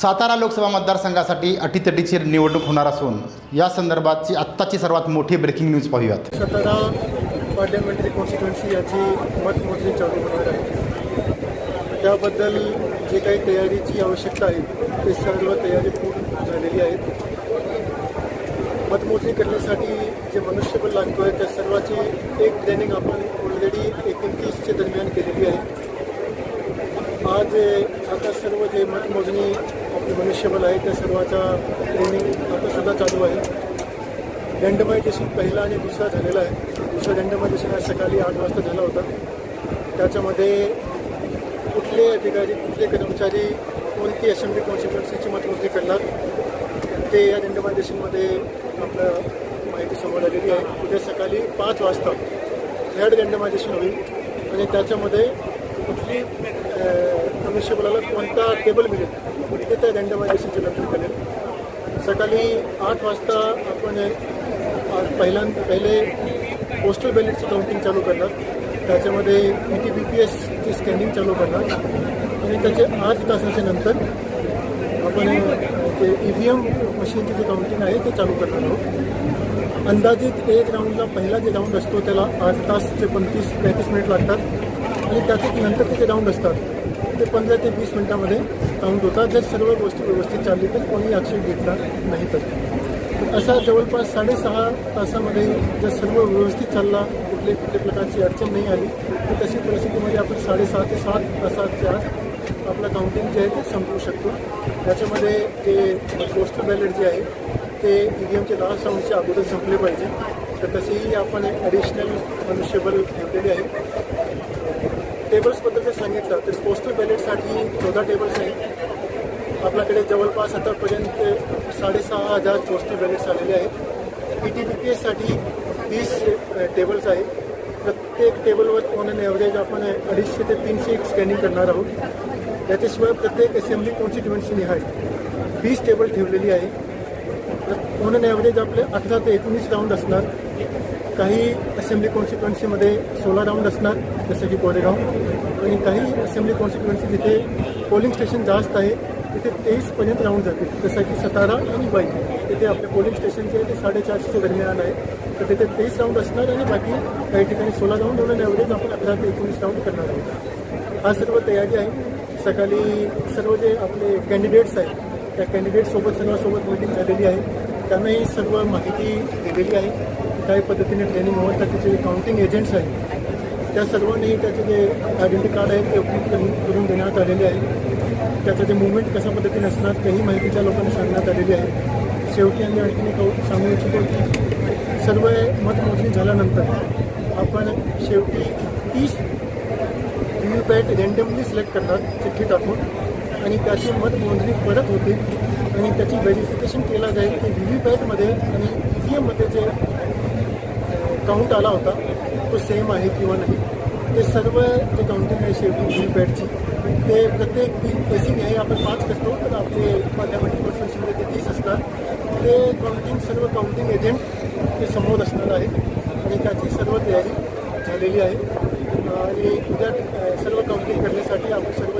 सातारा लोकसभा मतदारसंघासाठी अटीतटीची निवडणूक होणार असून या संदर्भातची आत्ताची सर्वात मोठी ब्रेकिंग न्यूज पाहूयात. सातारा पार्लमेंटरी कॉन्स्टिट्युएन्सी याची मतमोजणी चालू होणार आहे. त्याबद्दल जे काही तयारीची आवश्यकता आहे ते सर्व तयारी पूर्ण झालेली आहे मतमोजणी करण्यासाठी जे मनुष्यबळ लागतो आहे त्या सर्वाची एक ट्रेनिंग आपण ऑलरेडी एकोणतीसच्या दरम्यान केलेली आहे. आज आता सर्व जे मतमोजणी मनुष्यबल आहे त्या सर्वाचा ट्रेनिंग आतासुद्धा चालू आहे. रँडमायझेशन पहिला आणि दुसरा झालेला आहे दुसरा रँडमायझेशन आज सकाळी आठ वाजता झाला होता त्याच्यामध्ये कुठले अधिकारी कुठले कर्मचारी कोणती असेंब्ली कॉन्स्टिट्युन्सीची मतमोजणी करणार ते या रँडमायझेशनमध्ये आपलं माहिती समोर आलेली आहे. उद्या सकाळी पाच वाजता थर्ड रँडमायझेशन होईल आणि त्याच्यामध्ये कुठली मनुष्यबळाला कोणता टेबल मिळेल? ते त्या रँडमायझेशनचे नंतर करेल. सकाळी आठ वाजता आपण आज पहिल्या पहिले पोस्टल बॅलेटचं काउंटिंग चालू करणार. त्याच्यामध्ये ई टी बी पी एसची स्कॅनिंग चालू करणार. आणि त्याचे आठ तासाच्या नंतर आपण जे ई व्ही एम मशीनची जी काउंटिंग आहे ते चालू करणार आहोत. अंदाजित एक राऊंडला पहिला जे राऊंड असतो त्याला आठ तास ते पंचवीस पैंतीस मिनिट लागतात. आणि त्याचे नंतर जे राऊंड असतात. ते पंधरा ते वीस मिनिटामध्ये राऊंड होतात. जर सर्व गोष्टी व्यवस्थित चालली तर कोणी आक्षेप घेतला नाही तर. असा जवळपास साडेसहा तासामध्ये जर सर्व व्यवस्थित चालला कुठले कुठल्या प्रकारची अडचण नाही आली तर तशी परिस्थितीमध्ये आपण साडेसहा ते सात तासाच्या आत आपलं काउंटिंग जे आहे ते संपवू शकतो. त्याच्यामध्ये ते पोस्टल बॅलेट जे आहे ते ई व्ही एमचे लास्ट राऊंडच्या अगोदर संपले पाहिजे. तर तसेही आपण ॲडिशनल मनुष्यबल ठेवलेले आहे. टेबल्सबद्दल जर सांगितलं तर पोस्टल बॅलेटसाठी चौदा टेबल्स आहेत. आपल्याकडे जवळपास आतापर्यंत साडेसहा हजार पोस्टल बॅलेट्स आलेले आहेत. पी टी बी पी एससाठी वीस टेबल्स आहेत. प्रत्येक टेबलवर ऑन अन ॲव्हरेज आपण अडीचशे ते तीनशे एक स्कॅनिंग करणार आहोत. त्याच्याशिवाय प्रत्येक असेंब्ली कॉन्स्टिट्युएन्सी आहे? वीस टेबल ठेवलेली आहे. म्हणून ॲव्हरेज आपले अठरा ते एकोणीस राऊंड असणार. काही असेंब्ली कॉन्स्टिट्युएन्सीमध्ये सोळा राऊंड असणार जसं की कोरेगाव. आणि काही असेंब्ली कॉन्स्टिट्युएन्सी जिथे पोलिंग स्टेशन जास्त आहे तिथे तेवीसपर्यंत राऊंड जातील. जसं की सतारा आणि बाई. तिथे आपले पोलिंग स्टेशन जे आहे ते साडेचारशेच्या दरम्यान आहे. तर तिथे तेवीस राऊंड असणार आणि बाकी काही ठिकाणी सोळा राऊंड म्हणून ॲव्हरेज आपण अकरा ते एकोणीस राऊंड करणार आहोत. हा सर्व तयारी आहे. सकाळी सर्व जे आपले कॅन्डिडेट्स आहेत त्या कॅन्डिडेटसोबत सर्वांसोबत मीटिंग झालेली आहे. त्यांनाही सर्व माहिती दिलेली आहे. काही पद्धतीने ट्रेनिंग होऊन त्याचे जे काउंटिंग एजंट्स आहेत त्या सर्वांनी त्याचे जे आयडेंटी कार्ड आहे ते उपलब्ध करून देण्यात आलेले आहे त्याचं जे मुवमेंट कशा पद्धतीने असणार तेही माहिती त्या लोकांना सांगण्यात आलेली आहे. शेवटी आम्ही आणखीन एक सांगू इच्छितो की सर्व मतमोजणी झाल्यानंतर आपण शेवटी तीस व्ही पॅट रेंडमली सिलेक्ट करणार चिठ्ठी टाकून. आणि त्याची मतमोजणी परत होते. आणि त्याची व्हेरिफिकेशन केला जाईल. की व्ही व्ही पॅटमध्ये आणि ई व्ही एममध्ये जे काउंट आला होता तो सेम आहे किंवा नाही ते सर्व जे काउंटिंग आहे शेवटी व्ही व्ही पॅटची ते प्रत्येक बेसिंग आहे. आपण पाच करतो तर आपले पार्लमेंटरी कॉन्फरन्समध्ये ते तीस असतात ते काउंटिंग सर्व काउंटिंग एजंट ते समोर असणार आहे. आणि त्याची सर्व तयारी झालेली आहे. आणि उद्या सर्व काउंटिंग करण्यासाठी आपण सर्व